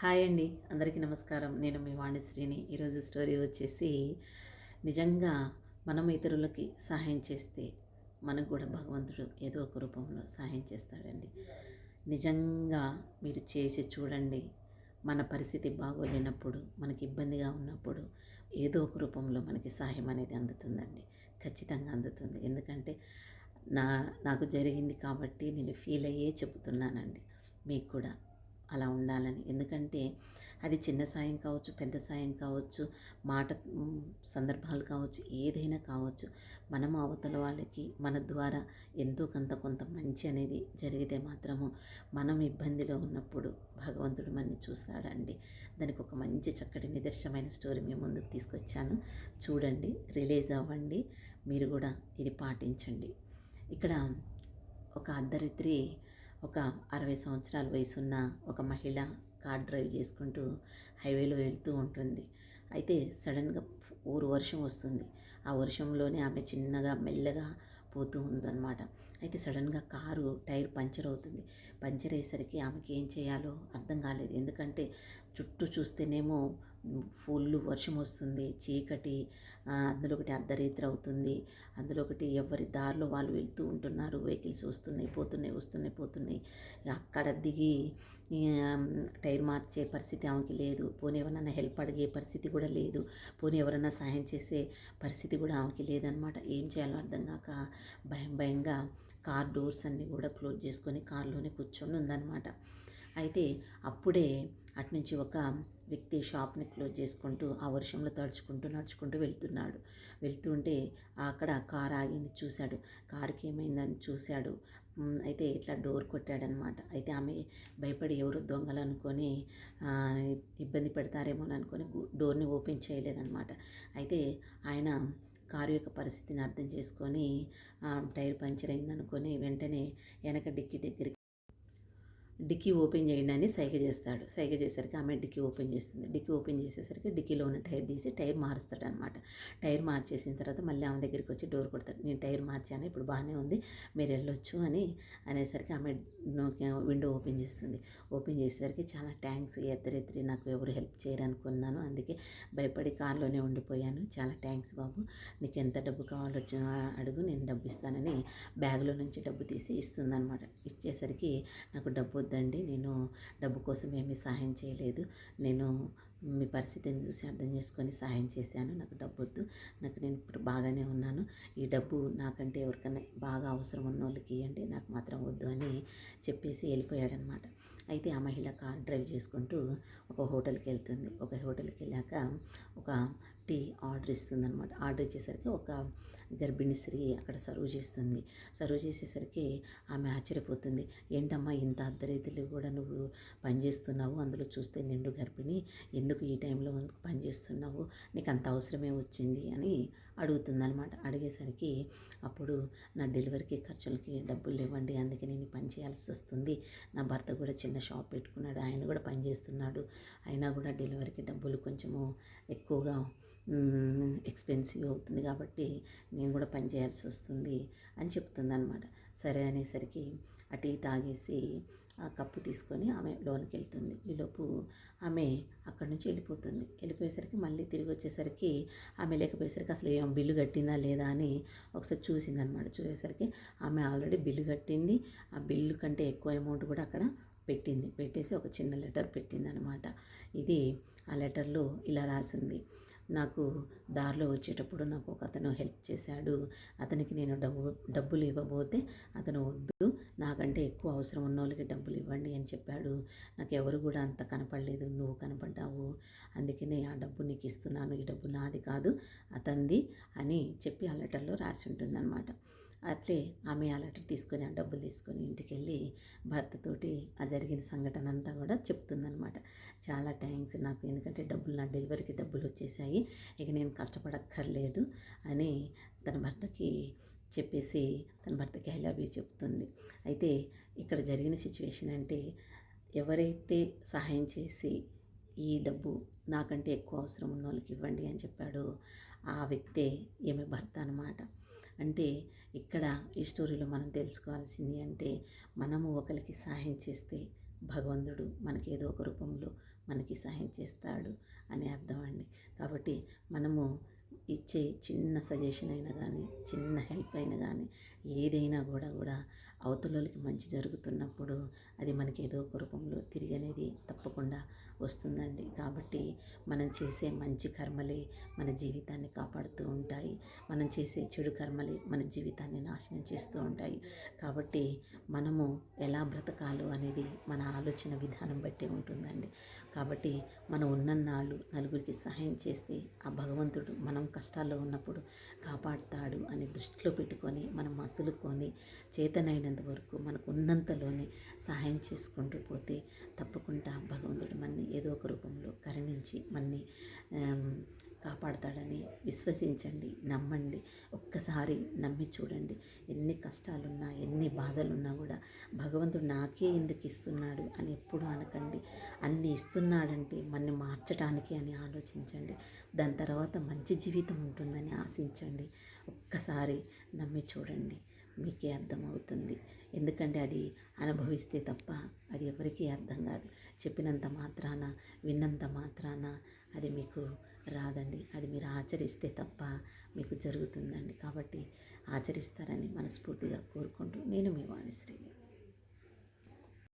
Hi అండి. అందరికీ నమస్కారం. నేను మీ వాణిశ్రీని. ఈరోజు స్టోరీ వచ్చేసి నిజంగా మనం ఇతరులకి సహాయం చేస్తే మనకు కూడా భగవంతుడు ఏదో ఒక రూపంలో సహాయం చేస్తాడండి. నిజంగా మీరు చేసి చూడండి. మన పరిస్థితి బాగోలేనప్పుడు మనకి ఇబ్బందిగా ఉన్నప్పుడు ఏదో ఒక రూపంలో మనకి సహాయం అనేది అందుతుందండి. ఖచ్చితంగా అందుతుంది. ఎందుకంటే నా నాకు జరిగింది కాబట్టి నేను ఫీల్ అయ్యే చెబుతున్నానండి. మీకు కూడా. అలా ఉండాలని. ఎందుకంటే అది చిన్న సాయం కావచ్చు పెద్ద సాయం కావచ్చు మాట సందర్భాలు కావచ్చు ఏదైనా కావచ్చు మనం అవతల వాళ్ళకి మన ద్వారా ఎంతో కొంత కొంత మంచి అనేది జరిగితే మాత్రము మనం ఇబ్బందిలో ఉన్నప్పుడు భగవంతుడు మనని చూస్తాడండి. దానికి ఒక మంచి చక్కటి నిదర్శనమైన స్టోరీ మీ ముందుకు తీసుకొచ్చాను. చూడండి రిలీజ్ అవ్వండి మీరు కూడా ఇది పాటించండి. ఇక్కడ ఒక అర్ధరిత్రి ఒక అరవై సంవత్సరాల వయసున్న ఒక మహిళ కార్ డ్రైవ్ చేసుకుంటూ హైవేలో వెళ్తూ ఉంటుంది. అయితే సడన్గా ఊరు వర్షం వస్తుంది. ఆ వర్షంలోనే ఆమె చిన్నగా మెల్లగా పోతూ ఉందన్నమాట. అయితే సడన్గా కారు టైర్ పంచర్ అవుతుంది. పంచర్ అయ్యేసరికి ఆమెకి ఏం చేయాలో అర్థం కాలేదు. ఎందుకంటే చుట్టూ చూస్తేనేమో ఫుల్ వర్షం వస్తుంది చీకటి అందులో ఒకటి అర్ధరేత్రి అవుతుంది. అందులో ఒకటి ఎవరి దారిలో వాళ్ళు వెళ్తూ ఉంటున్నారు వెహికల్స్ వస్తున్నాయి పోతున్నాయి వస్తున్నాయి పోతున్నాయి. అక్కడ దిగి టైర్ మార్చే పరిస్థితి ఆమెకి లేదు. పోనీ ఎవరన్నా హెల్ప్ అడిగే పరిస్థితి కూడా లేదు. పోనీ ఎవరన్నా సహాయం చేసే పరిస్థితి కూడా ఆమెకి లేదనమాట. ఏం చేయాలో అర్థం కాక భయం భయంగా కార్ డోర్స్ అన్నీ కూడా క్లోజ్ చేసుకొని కార్లోనే కూర్చొని ఉందన్నమాట అయితే అప్పుడే అటునుంచి ఒక వ్యక్తి షాప్ని క్లోజ్ చేసుకుంటూ ఆ వర్షంలో తడుచుకుంటూ నడుచుకుంటూ వెళ్తున్నాడు. వెళ్తుంటే అక్కడ కార్ ఆగింది చూశాడు. కారుకి ఏమైందని చూశాడు. అయితే ఇట్లా డోర్ కొట్టాడనమాట. అయితే ఆమె భయపడి ఎవరు దొంగలు అనుకొని ఇబ్బంది పెడతారేమో అనుకొని డోర్ని ఓపెన్ చేయలేదనమాట. అయితే ఆయన కారు యొక్క పరిస్థితిని అర్థం చేసుకొని టైర్ పంచర్ అయిందనుకొని వెంటనే వెనక డిక్కీ దగ్గరికి డిక్కీ ఓపెన్ చేయండి అని సైగ చేస్తాడు. సైగ చేసరికి ఆమె డిక్కీ ఓపెన్ చేస్తుంది. డిక్కీ ఓపెన్ చేసేసరికి డిక్కీలో ఉన్న టైర్ తీసి టైర్ మారుస్తాడు అనమాట టైర్ మార్చేసిన తర్వాత మళ్ళీ ఆమె దగ్గరికి వచ్చి డోర్ కొడతాడు. నేను టైర్ మార్చాను? ఇప్పుడు బాగానే ఉంది. మీరు వెళ్ళొచ్చు అని అనేసరికి ఆమె విండో ఓపెన్ చేస్తుంది. ఓపెన్ చేసేసరికి చాలా థ్యాంక్స్ ఎద్దరెత్తిరి నాకు ఎవరు హెల్ప్ చేయరు అనుకున్నాను. అందుకే భయపడి కార్లోనే ఉండిపోయాను. చాలా థ్యాంక్స్ బాబు. నీకు ఎంత డబ్బు కావాలో అడుగు. నేను డబ్బు ఇస్తానని బ్యాగ్లో నుంచి డబ్బు తీసి ఇస్తుందన్నమాట. ఇచ్చేసరికి నాకు డబ్బు వద్దండి నేను డబ్బు కోసం ఏమీ సహాయం చేయలేదు. నేను మీ పరిస్థితిని చూసి అర్థం చేసుకొని సహాయం చేశాను. నాకు డబ్బు వద్దు నాకు నేను ఇప్పుడు బాగానే ఉన్నాను. ఈ డబ్బు నాకంటే ఎవరికైనా బాగా అవసరం ఉన్న వాళ్ళకి ఇవ్వండి నాకు మాత్రం వద్దు అని చెప్పేసి వెళ్ళిపోయాడనమాట. అయితే ఆ మహిళ కార్ డ్రైవ్ చేసుకుంటూ ఒక హోటల్కి వెళ్తుంది. ఒక హోటల్కి వెళ్ళాక ఒక టీ ఆర్డర్ ఇస్తుందన్నమాట ఆర్డర్ ఇచ్చేసరికి ఒక గర్భిణీ స్త్రీ అక్కడ సర్వ్ చేస్తుంది. సర్వ్ చేసేసరికి ఆమె ఆశ్చర్యపోతుంది. ఏంటమ్మా ఇంత అర్ధరైతులు కూడా నువ్వు పనిచేస్తున్నావు అందులో చూస్తే నిండు గర్భిణి. ఎందుకు ఈ టైంలో పనిచేస్తున్నావు నీకు అంత అవసరమే వచ్చింది అని అడుగుతుందనమాట అడిగేసరికి అప్పుడు నా డెలివరీకి ఖర్చులకి డబ్బులు ఇవ్వండి అందుకే నేను పని చేయాల్సి వస్తుంది. నా భర్త కూడా చిన్న షాప్ పెట్టుకున్నాడు ఆయన కూడా పని చేస్తున్నాడు. అయినా కూడా డెలివరీకి డబ్బులు కొంచెము ఎక్కువగా ఎక్స్పెన్సివ్ అవుతుంది కాబట్టి నేను కూడా పని చేయాల్సి వస్తుంది అని చెప్తుంది అనమాట సరే అనేసరికి ఆ టీ తాగేసి ఆ కప్పు తీసుకొని ఆమె లోనికి వెళ్తుంది. ఈలోపు ఆమె అక్కడి నుంచి వెళ్ళిపోతుంది. వెళ్ళిపోయేసరికి మళ్ళీ తిరిగి వచ్చేసరికి ఆమె లేకపోయేసరికి అసలు ఏం బిల్లు కట్టిందా లేదా అని ఒకసారి చూసిందనమాట చూసేసరికి ఆమె ఆల్రెడీ బిల్లు కట్టింది. ఆ బిల్లు కంటే ఎక్కువ అమౌంట్ కూడా అక్కడ పెట్టింది. పెట్టేసి ఒక చిన్న లెటర్ పెట్టింది అనమాట ఇది ఆ లెటర్లో ఇలా రాసింది. నాకు దారిలో వచ్చేటప్పుడు నాకు ఒక అతను హెల్ప్ చేశాడు. అతనికి నేను డబ్బు డబ్బులు ఇవ్వబోతే అతను వద్దు నాకంటే ఎక్కువ అవసరం ఉన్న వాళ్ళకి డబ్బులు ఇవ్వండి అని చెప్పాడు. నాకు ఎవరు కూడా అంత కనపడలేదు. నువ్వు కనపడ్డావు. అందుకనే ఆ డబ్బు నీకు ఇస్తున్నాను. ఈ డబ్బు నాది కాదు అతంది అని చెప్పి ఆ లెటర్లో రాసి ఉంటుందన్నమాట. అట్లే ఆమె ఆ లెటర్ తీసుకొని ఆ డబ్బులు తీసుకొని ఇంటికి వెళ్ళి భర్తతోటి ఆ జరిగిన సంఘటన అంతా కూడా చెప్తుందనమాట చాలా థ్యాంక్స్ నాకు ఎందుకంటే డబ్బులు నా డెలివరీకి డబ్బులు వచ్చేసాయి. ఇక నేను కష్టపడక్కర్లేదు అని తన భర్తకి చెప్పేసి తన భర్తకి ఐ లవ్ యూ చెప్తుంది. అయితే ఇక్కడ జరిగిన సిచ్యువేషన్ అంటే ఎవరైతే సహాయం చేసి ఈ డబ్బు నాకంటే ఎక్కువ అవసరం ఉన్న వాళ్ళకి ఇవ్వండి అని చెప్పాడో ఆ వ్యక్తే ఈమె భర్త అనమాట అంటే ఇక్కడ ఈ స్టోరీలో మనం తెలుసుకోవాల్సింది అంటే మనము ఒకరికి సహాయం చేస్తే భగవంతుడు మనకి ఏదో ఒక రూపంలో మనకి సహాయం చేస్తాడు అని అర్థం అండి. కాబట్టి మనము ఇచ్చే చిన్న సజెషన్ అయినా కానీ చిన్న హెల్ప్ అయినా కానీ ఏదైనా కూడా కూడా అవతలకి మంచి జరుగుతున్నప్పుడు అది మనకి ఏదో ఒక రూపంలో తిరిగి అనేది తప్పకుండా వస్తుందండి. కాబట్టి మనం చేసే మంచి కర్మలే మన జీవితాన్ని కాపాడుతూ ఉంటాయి. మనం చేసే చెడు కర్మలే మన జీవితాన్ని నాశనం చేస్తూ ఉంటాయి. కాబట్టి మనము ఎలా బ్రతకాలో అనేది మన ఆలోచన విధానం బట్టి ఉంటుందండి. కాబట్టి మనం ఉన్నన్నాళ్ళు నలుగురికి సహాయం చేస్తే ఆ భగవంతుడు మనం కష్టాల్లో ఉన్నప్పుడు కాపాడుతాడు అని దృష్టిలో పెట్టుకొని మనం మసులుకొని చేతనైనంత వరకు మనకు ఉన్నంతలోనే సహాయం చేసుకుంటూ పోతే తప్పకుండా భగవంతుడు మనని ఏదో ఒక రూపంలో కరుణించి మనని కాపాడతాడని విశ్వసించండి నమ్మండి ఒక్కసారి నమ్మి చూడండి. ఎన్ని కష్టాలున్నా ఎన్ని బాధలున్నా కూడా భగవంతుడు నాకే ఎందుకు ఇస్తున్నాడు అని ఎప్పుడు అనకండి. అన్ని ఇస్తున్నాడంటే మనని మార్చడానికి అని ఆలోచించండి. దాని తర్వాత మంచి జీవితం ఉంటుందని ఆశించండి. ఒక్కసారి నమ్మి చూడండి. మీకే అర్థమవుతుంది. ఎందుకంటే అది అనుభవిస్తే తప్ప అది ఎవరికీ అర్థం కాదు. చెప్పినంత మాత్రాన విన్నంత మాత్రాన అది మీకు రాదండి. అది మీరు ఆచరిస్తే తప్ప మీకు జరుగుతుందండి. కాబట్టి ఆచరిస్తారని మనస్ఫూర్తిగా కోరుకుంటూ నేను మీ వాణిశ్రీని.